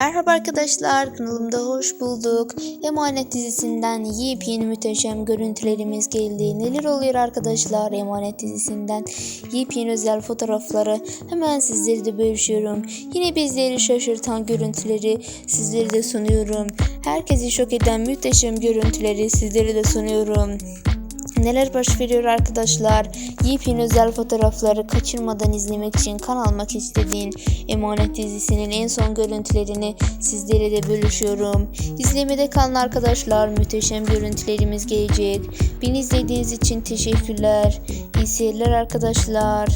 Merhaba arkadaşlar, kanalımda hoş bulduk. Emanet dizisinden yepyeni müteşem görüntülerimiz geldi. Neler oluyor arkadaşlar Emanet dizisinden yepyeni özel fotoğrafları hemen sizleri de bölüşüyorum. Yine bizleri şaşırtan görüntüleri sizlere de sunuyorum. Herkesi şok eden müteşem görüntüleri sizlere de sunuyorum. Neler baş veriyor arkadaşlar? Yepyeni özel fotoğrafları kaçırmadan izlemek için kanalıma istediğin Emanet dizisinin en son görüntülerini sizlere de bölüşüyorum. İzlemede kalın arkadaşlar. Müteşem görüntülerimiz gelecek. Beni izlediğiniz için teşekkürler. İyi seyirler arkadaşlar.